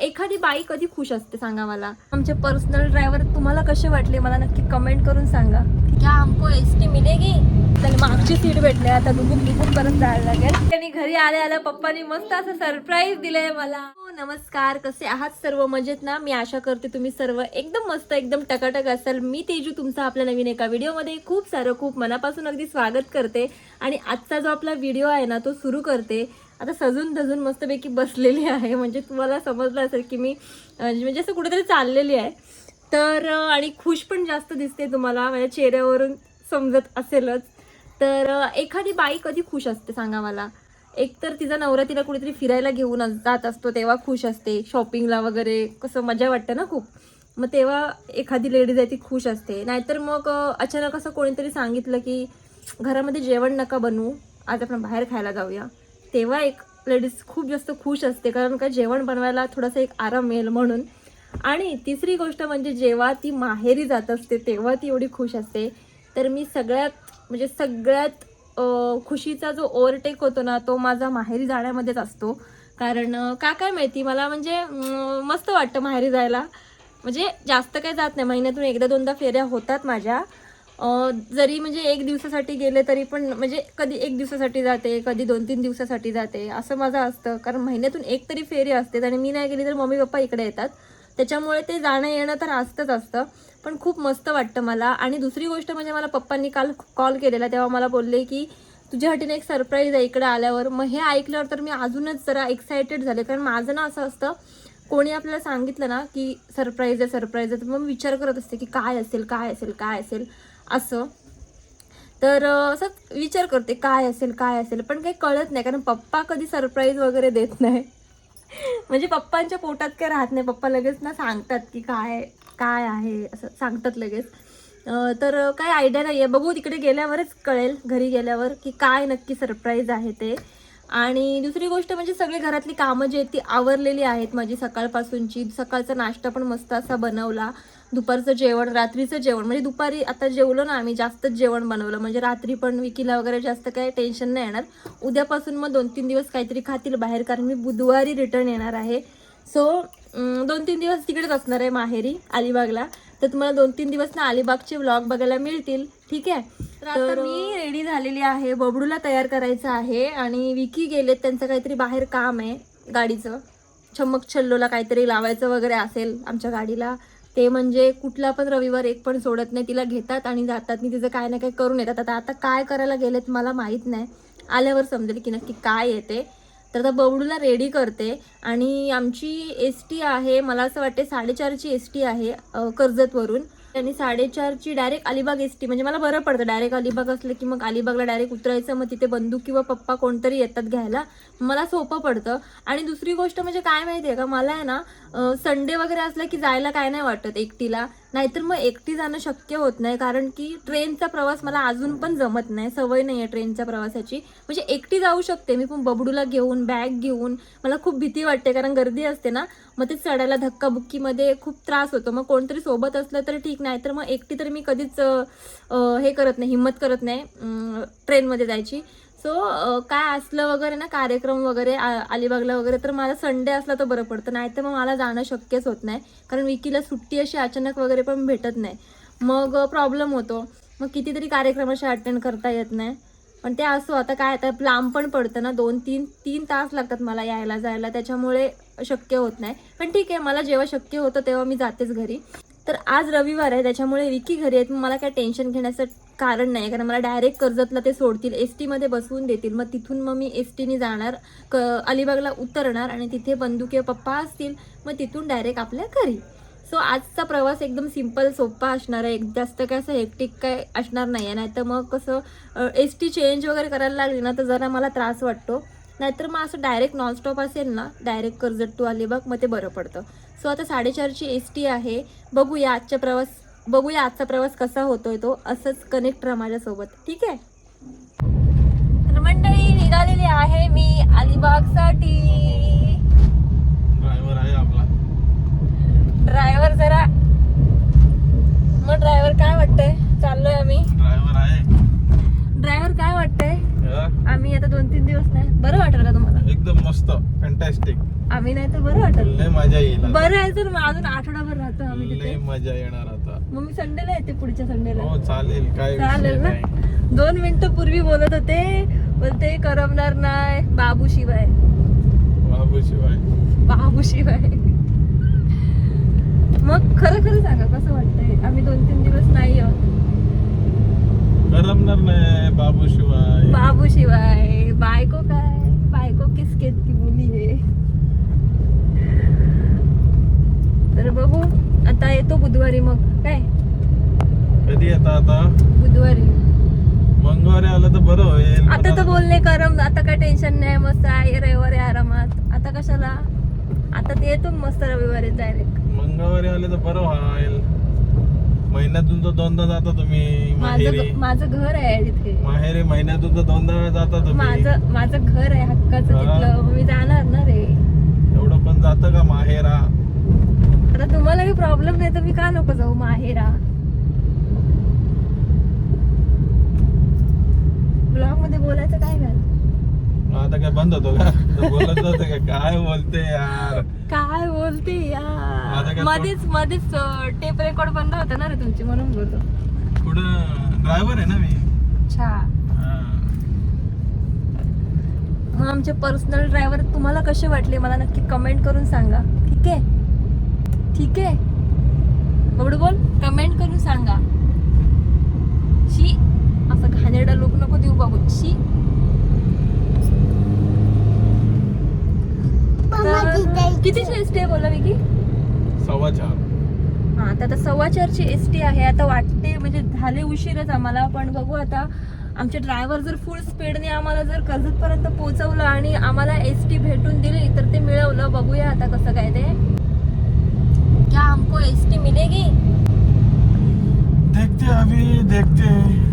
एखादी बाई कधी खुश असते सांगा मला? आमचे पर्सनल ड्रायव्हर तुम्हाला कसे वाटले? मला नक्की कमेंट करून सांगा. क्या हमको एस टी मिलेगी त्याला मागची सीट भेटली आता दुबुक दुबुक करत जायला लागेल. त्यांनी घरी आल्या आल्या पप्पानी मस्त असं सरप्राईज दिलंय मला. हो, नमस्कार. कसे आहात सर्व? मजेत ना? मी आशा करते तुम्ही सर्व एकदम मस्त एकदम टकाटक असाल. मी तेजू तुमचा आपल्या नवीन एका व्हिडिओमध्ये खूप सारं खूप मनापासून अगदी स्वागत करते. आणि आजचा जो आपला व्हिडिओ आहे ना तो सुरू करते. आता सजून धजून मस्तपैकी बसलेली आहे. म्हणजे तुम्हाला समजलं असेल की मी म्हणजे असं कुठेतरी चाललेली आहे. तर आणि खुश पण जास्त दिसते तुम्हाला. माझ्या चेहऱ्यावरून समजत असेलच. तर एखादी बाई कधी खुश असते सांगा मला? एक तर तिचा नवरा तिला कुठेतरी फिरायला घेऊन अस- जात असतो तेव्हा खुश असते. शॉपिंगला वगैरे कसं मजा वाटतं ना खूप? मग तेव्हा एखादी लेडीज आहे ती खुश असते. नाहीतर मग अचानक असं कोणीतरी सांगितलं की घरामध्ये जेवण नका बनवू आज आपण बाहेर खायला जाऊया. तेव्हा एक लेडीज खूप जास्त खुश असते कारण का जेवण बनवायला थोडासा एक आराम मिळेल म्हणून. आणि तिसरी गोष्ट म्हणजे जेव्हा ती माहेरी जात असते तेव्हा ती एवढी खुश असते. तर मी सगळ्यात म्हणजे सगळ्यात खुशीचा जो ओव्हरटेक होतो ना तो माझा माहेरी जाण्यामध्येच असतो. कारण का काय माहिती मला म्हणजे मस्त वाटतं माहेरी जायला. म्हणजे जास्त काही जात नाही. महिन्यातून एकदा दोनदा फेऱ्या होतात माझ्या. जरी म्हणजे एक दिवसासाठी गेले तरी पण म्हणजे कधी एक दिवसासाठी जाते कधी दोन तीन दिवसासाठी जाते. असं माझं असतं. कारण महिन्यातून एक तरी फेरी असते आणि मी नाही गेली तर मम्मी पप्पा इकडे येतात. त्याच्यामुळे ते जाणं येणं तर असतंच असतं. पण खूप मस्त वाटतं मला. आणि दुसरी गोष्ट म्हणजे मला पप्पांनी काल कॉल केलेला. तेव्हा मला बोलले की तुझ्यासाठी एक सरप्राईज आहे इकडे आल्यावर. मग हे ऐकल्यावर तर मी अजूनच जरा एक्सायटेड झाले. कारण माझं ना असं असतं कोणी आपल्याला सांगितलं ना की सरप्राईज आहे सरप्राईज आहे. तर मग विचार करत असते की काय असेल काय असेल काय असेल? असं. तर असंच विचार करते काय असेल काय असेल? पण काही कळत नाही. कारण पप्पा कधी सरप्राईज वगैरे देत नाही. म्हणजे पप्पांच्या पोटात काय राहत नाही. पप्पा लगेच ना सांगतात की काय काय आहे असं सांगतात लगेच. तर काय आयडिया नाही आहे बघू तिकडे गेल्यावरच कळेल घरी गेल्यावर की काय नक्की सरप्राईज आहे ते. आणि दुसरी गोष्ट म्हणजे सगळी घरातली कामं जी आहेत ती आवरलेली आहेत. माझी सकाळपासूनची सकाळचा नाश्ता पण मस्त असा बनवला. दुपारचं जेवण रात्रीचं जेवण. म्हणजे दुपारी आता जेवलो ना आम्ही जास्तच जेवण बनवलं. म्हणजे रात्री पण विकीला वगैरे जास्त काही टेन्शन नाही येणार. उद्यापासून मग दोन तीन दिवस काहीतरी खातील बाहेर कारण मी बुधवारी रिटर्न येणार आहे. सो दोन तीन दिवस तिकडेच असणार आहे माहेरी अलिबागला. तर तुम्हाला दोन तीन दिवस ना अलिबागचे व्लॉग बघायला मिळतील. ठीक आहे? तर मी रेडी झालेली आहे. बबडूला तयार करायचं आहे आणि विकी गेलेत. त्यांचं काहीतरी बाहेर काम आहे गाडीचं. छमक छल्लोला काहीतरी लावायचं वगैरे असेल आमच्या गाडीला. ते म्हणजे कुठला पण रविवार एक पण सोडत नाही. तिला घेतात आणि जातात. आणि तिचं काय ना काय करून येतात. आता आता काय करायला गेलेत मला माहीत नाही. आल्यावर समजेल की नक्की काय येते तर आता बबडूला रेडी करते. आणि आमची एस टी आहे मला असं वाटते साडेचारची एस टी आहे कर्जतवरून. आणि साडेचारची डायरेक्ट अलिबाग एस टी म्हणजे मला बरं पडतं डायरेक्ट अलिबाग असलं की मग अलिबागला डायरेक्ट उतरायचं मग तिथे बंदूक किंवा पप्पा कोणतरी येतात घ्यायला. मला सोपं पडतं. आणि दुसरी गोष्ट म्हणजे काय माहिती आहे का मला आहे ना संडे वगैरे असलं की जायला काय नाही वाटत एकटीला. नाहीतर मग एकटी जाणं शक्य होत नाही कारण की ट्रेनचा प्रवास मला अजून पण जमत नाही सवय नाही आहे ट्रेनच्या प्रवासाची. म्हणजे एकटी जाऊ शकते मी पण बबडूला घेऊन बॅग घेऊन मला खूप भीती वाटते कारण गर्दी असते ना मग ते चढायला धक्काबुक्कीमध्ये खूप त्रास होतो. मग कोणतरी सोबत असलं तर ठीक नाही तर मग एकटी तर मी कधीच हे करत नाही हिंमत करत नाही ट्रेनमध्ये जायची. सो काय असलं वगैरे ना कार्यक्रम वगैरे अलिबागला वगैरे तर मला संडे असला तर बरं पडतं. नाही तर मग मला जाणं शक्यच होत नाही. कारण विकीला सुट्टी अशी अचानक वगैरे पण भेटत नाही. मग प्रॉब्लेम होतो. मग कितीतरी कार्यक्रम असे अटेंड करता येत नाही. पण ते असो आता काय आता लांब पण पडतं ना. दोन तीन तीन तास लागतात मला यायला जायला. त्याच्यामुळे शक्य होत नाही. पण ठीक आहे मला जेव्हा शक्य होतं तेव्हा मी जातेच घरी. तर आज रविवार आहे त्याच्यामुळे विकी घरी आहेत मला काय टेन्शन घेण्याचं कारण नाही कारण मला डायरेक्ट कर्जतला ते सोडतील एस टीमध्ये बसवून देतील. मग तिथून मग मी एस टीने जाणार क अलिबागला उतरणार आणि तिथे बंधू किंवा पप्पा असतील मग तिथून डायरेक्ट आपल्या घरी. सो आजचा प्रवास एकदम सिंपल सोपा असणार आहे. एक जास्त काय असं हेक्टिक काय असणार नाही आहे. नाहीतर मग कसं एस टी चेंज वगैरे करायला लागली ना तर जरा मला त्रास वाटतो. नाहीतर मग असं डायरेक्ट नॉनस्टॉप असेल ना डायरेक्ट कर्जत टू अलिबाग मग ते बरं पडतं. सो आता साडेचारची एस टी आहे. बघूया आजचा प्रवास बघूया आजचा प्रवास कसा होतोय तो असंच कनेक्ट राहा माझ्यासोबत ठीक आहे? तर मंडळी निघालेली आहे मी अलिबागसाठी. ड्रायव्हर आहे आपला. ड्रायव्हर जरा मग ड्रायव्हर काय वाटतंय? चाललोय आम्ही. ड्रायव्हर आहे. ड्रायव्हर काय वाटतंय? आम्ही आता दोन तीन दिवस नाही. बरं वाटेल का तुम्हाला? एकदम मस्त फॅन्टॅस्टिक आम्ही नाही तर बरं वाटत लय मजा येईल. बरं आहे तर मग अजून आठवडाभर राहतो आम्ही तिथे. मजा येणार मग मी संडेला येते पुढच्या संडेला. हो चालेल काय चालेल ना? नाही. दोन मिनिटं पूर्वी बोलत होते बोलते करमणार नाही बाबू शिवाय. बाबू शिवाय. बाबू शिवाय. मग खरं खरं सांगा कसं वाटतंय? आम्ही दोन तीन दिवस नाही आहोत. करमणार नाही बाबू शिवाय. बाबू शिवाय. बायको काय? बायको किसकेत की मुली आहे तर बघू आता येतो बुधवारी मग. येता आता? बुधवारी. मंगळवारी आलं तर बरं होईल. आता तर बोलले करम आता काय टेन्शन नाही मस्त आहे रविवारी आरामात. आता कशाला? आता ते येतो मस्त रविवारी डायरेक्ट मंगळवारी आले तर बरं होईल महिन्यातून तर दोनदा जाता तुम्ही माझं माझं घर आहे तिथे. माहेरी महिन्यातून तर दोनदा जाता तुम्ही. माझं माझं घर आहे हक्काचं. तिथलं. मी जाणार ना रे. एवढं पण जातं का माहेरा? आता तुम्हाला काही प्रॉब्लेम नाही तर मी का नको जाऊ माहेरा? ब्लॉगमध्ये बोलायचं काय घाल आता काय बंद होतो का? तर बोलत होतं का? काय बोलते यार? काय बोलते यार? मध्येच मध्येच टेप रेकॉर्ड बंद होता ना रे तुमची म्हणून बोलतो पुढं ड्रायव्हर आहे ना मी? अच्छा. हा. मग आमचे पर्सनल ड्रायव्हर तुम्हाला कसे वाटले? मला नक्की कमेंट करून सांगा. ठीक आहे? ठीक आहे? बबडू बोल कमेंट करून सांगा. असं घाणेरडा लोक नको देऊ बाबू. शी. कितीची एस टी आहे बोला विकी? सव्वा चार. हा तर आता सव्वा चारची एस टी आहे. आता वाटते म्हणजे झाले उशीरच आम्हाला पण बघू आता. आमचे ड्रायव्हर जर फुल स्पीडने आम्हाला जर कर्जतपर्यंत पोहोचवलं आणि आम्हाला एस टी भेटून दिली तर ते मिळवलं. बघूया आता कसं काय ते. क्या हमको एस टी मिलेगी? देखते अभी देखते.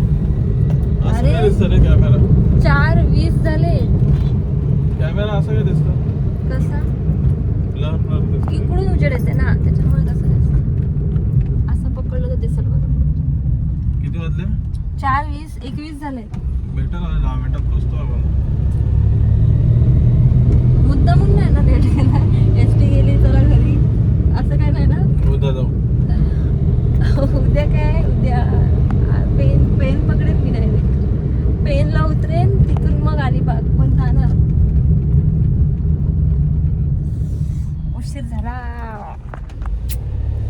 अरे. कॅमेरा चार वीस झाले. कॅमेरा असं काय दिसतं कसा? ब्लर ब्लर दिसतं इकडून उजेड येते ना त्याच्यामुळे कसं दिसतं असं पकडलं तर दिसेल बरोबर किती वाजले? चार वीस एकवीस झाले. भेटेल आता दहा मिनिटात पोचतो आपण. मुद्दामून नाही ना लेट गेला एस टी गेली चला घरी असं काय नाही ना उद्या जाऊ उद्या काय उद्या पेन पेन पकडेन मी डायरेक्ट पेनला उतरेन तिथून मग अलिबाग पण जाणार उशीर झाला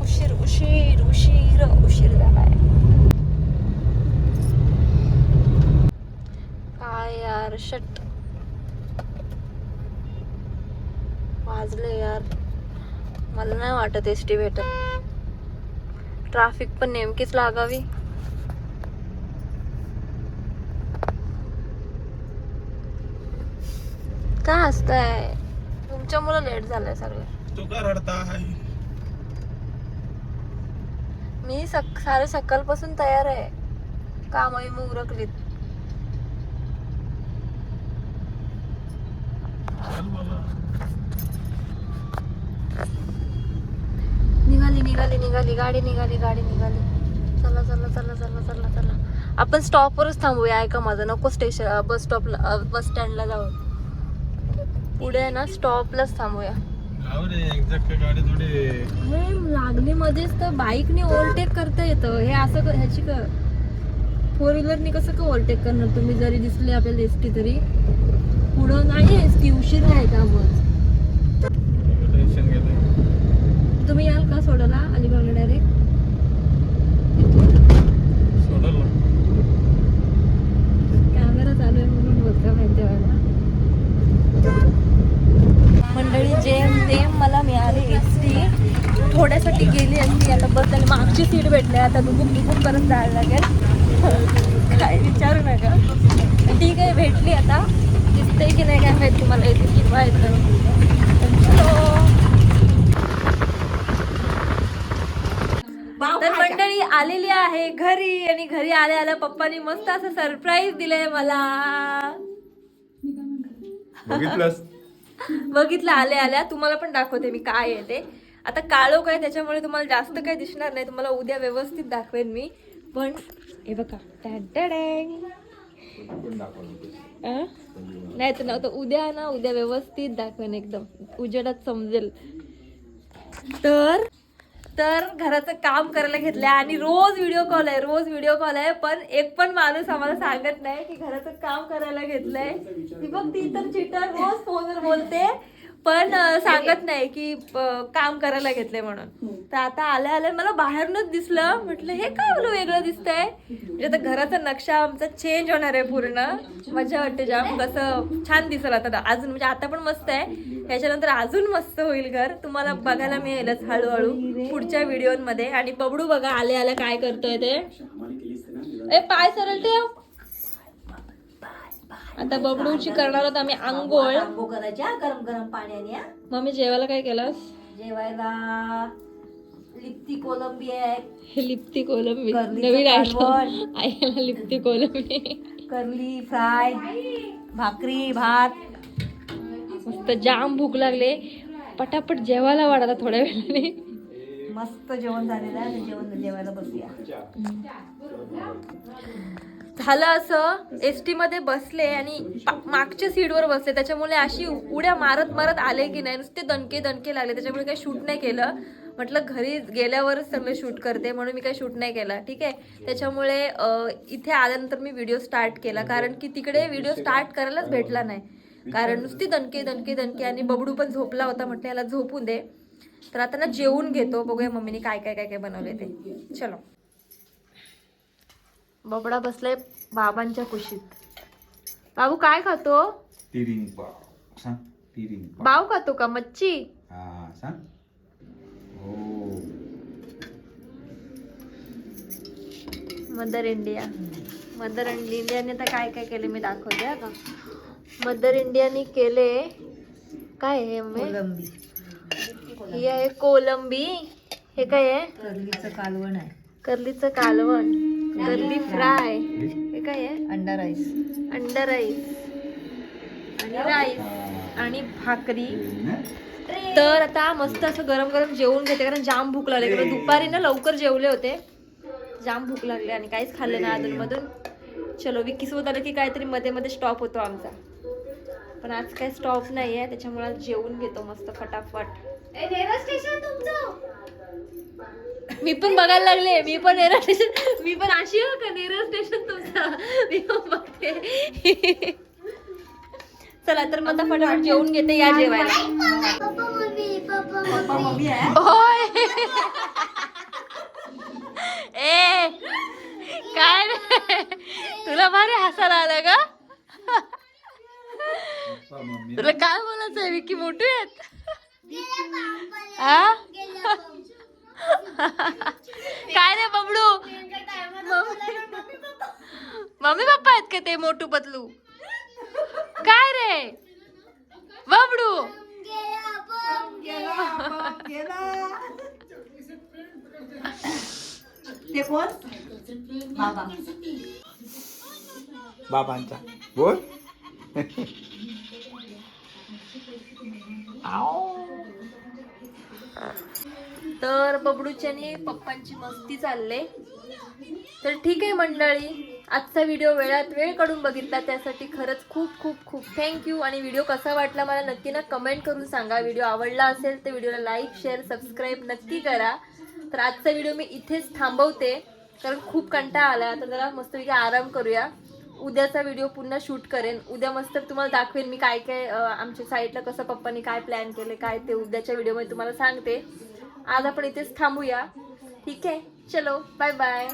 उशीर उशीर उशीर उशीर झालाय काय यार शट वाजले यार. मला नाही वाटत एस टी भेटत. ट्रॅफिक पण नेमकीच लागावी. काय असतंय तुमच्यामुळे लेट झालंय सगळं. तू का मी सक सारे सकाळपासून तयार आहे. कामही मग उरकलीत निघाली निघाली निघाली. गाडी निघाली गाडी निघाली. चला चला चला चला चला चला. आपण स्टॉपवरच थांबूया ऐका माझं. नको स्टेशन बस स्टॉपला बस स्टँडला जाऊ. पुढे ना स्टॉपलाच थांबूया. हे लागली मध्येच तर बाईकने ओव्हरटेक करता येतं. हे असं ह्याची का फोर व्हीलरनी कसं का ओव्हरटेक करणार? तुम्ही जरी दिसले आपल्याला एस टी तरी. पुढं नाही एस टी उशीर आहे का तुम्ही याल का सोडायला अलिबागला डायरेक्ट सोडल ना. कॅमेरा चालू आहे म्हणून बोलता माहिती मला. मंडळी जेम तेम मला मिळाली एस टी थोड्यासाठी गेली असती आता बस आणि मागची सीट भेटली. आता दुबुक दुबुक करत जायला लागेल. काय विचारू नका. ठीक आहे भेटली आता? दिसते की नाही काय माहिती मला येते किंवा येतं तर मंडळी आलेली आहे घरी आणि घरी आल्या आल्या पप्पानी मस्त असं सरप्राईज दिलंय मला. बघितलं आल्या आल्या. तुम्हाला पण दाखवते मी काय आहे ते. आता काळोख आहे त्याच्यामुळे तुम्हाला जास्त काही दिसणार नाही. तुम्हाला उद्या व्यवस्थित दाखवेन मी. पण हे बघा? नाही तर नव्हतं. उद्या ना उद्या व्यवस्थित दाखवेन एकदम. उजेडात समजेल. तर तर घराचं काम करायला घेतलंय आणि रोज व्हिडिओ कॉल आहे रोज व्हिडिओ कॉल आहे. पण एक पण माणूस आम्हाला सांगत नाही की घराचं काम करायला घेतलंय. ती बघ ती तर चिटर रोज फोनवर बोलते. पण सांगत नाही की काम करायला घेतलंय म्हणून. तर आता आल्या आल्या मला बाहेरूनच दिसलं. म्हटलं हे काय मला वेगळं दिसतंय? म्हणजे आता घराचा नक्षा आमचा चेंज होणार आहे पूर्ण. मजा वाटते जाम. कसं छान दिसल आता. अजून म्हणजे आता पण मस्त आहे. त्याच्यानंतर अजून मस्त होईल घर. तुम्हाला बघायला मिळेलच हळूहळू पुढच्या व्हिडिओमध्ये. आणि बबडू बघा आले आले काय करतोय ते. ए पाय सरळ ठेव. आता बबडूची करणार आहोत आम्ही आंघोळ. आंघोळ करायच्या गरम गरम पाण्याने हा. मम्मी जेवायला काय केलास? जेवायला लिप्ती कोलंबी आहे. हे लिप्ती कोलंबी. करलीचं नवीन. आयटम. आईला लिप्ती कोलंबी. करली फ्राय भाकरी भात. मस्त जाम भूक लागले. पटापट जेवायला वाढा थोड्या वेळाने. मस्त जेवण झालेलं आहे. जेवण जेवायला बसूया. झालं असं एस टी मध्ये बसले आणि मागच्या सीटवर बसले. त्याच्यामुळे अशी उड्या मारत मारत आले की नाही. नुसते दणके दणके लागले. त्याच्यामुळे काही शूट नाही केलं. म्हटलं घरी गेल्यावरच सगळं शूट करते म्हणून मी काही शूट नाही केला. ठीक आहे? त्याच्यामुळे इथे आल्यानंतर मी व्हिडिओ स्टार्ट केला. कारण की तिकडे व्हिडिओ स्टार्ट करायलाच भेटला नाही. कारण नुसती दणके दणके दणके आणि बबडू पण झोपला होता. म्हटलं याला झोपून दे. तर आता ना जेवून घेतो. बघूया मम्मीने काय काय काय काय बनवले ते. चलो. बबडा बसलाय बाबांच्या कुशीत. बाबू काय खातो? तिरिंग पाव सांग तिरिंग पाव बाव खातो का? मच्छी? हा सांग. हो. Mother India. मदर इंडियाने आता काय काय केले मी दाखवते हा का? मदर इंडियाने केले काय मम्मी कोलंबी. ही आहे कोलंबी. हे काय आहे? करलीचं कालवण आहे. कर्लीचं कालवण. कर्ली फ्राय. हे काय आहे? अंडा राईस. अंडा राईस. आणि राईस. आणि भाकरी. तर आता मस्त असं गरम गरम जेवून घेते कारण जाम भूक लागली. कारण दुपारी ना लवकर जेवले होते. जाम भूक लागली आणि काहीच खाल्लं नाही अधूनमधून. चलो विक्की सोबत आलं की काहीतरी मध्ये मध्ये स्टॉप होतो आमचा. पण आज काही स्टॉप नाही आहे त्याच्यामुळे जेवून घेतो मस्त फटाफट. मी पण बघायला लागले मी पण नेरळ स्टेशन मी पण अशी हो का नेरळ स्टेशन तुमचं? मी पण बघते. चला तर मग आता फटाफट जेवून घेते या जेवायला. होय. ए काय तुला भारी हसायला आलं का तुला काय बोलायचं आहे विकी मोठू आहेत? हा? काय रे बबडू? Mummy papa. आहेत का ते मोठू पतलू काय रे? बबडू? ते कोण? बाबा. बाबांचा. बोल. तर बबडूच्या आणि पप्पांची मस्ती चालले. तर ठीक आहे मंडळी आजचा व्हिडिओ वेळात वेळ काढून बघितला त्यासाठी खरंच खूप खूप खूप थँक्यू आणि व्हिडिओ कसा वाटला मला नक्की ना कमेंट करून सांगा. व्हिडिओ आवडला असेल तर व्हिडिओला लाईक शेअर सबस्क्राईब नक्की करा. तर आजचा व्हिडिओ मी इथेच थांबवते कारण खूप कंटाळा आला. आता जरा मस्तपैकी आराम करूया. उद्याचा व्हिडिओ पुन्हा शूट करेन. उद्या मस्त तुम्हाला दाखवेन मी काय काय आमच्या साईडला कसं पप्पांनी काय प्लॅन केले काय ते उद्याच्या व्हिडिओमध्ये तुम्हाला सांगते. आज आपण इथेच थांबूया. ठीक आहे? चलो बाय बाय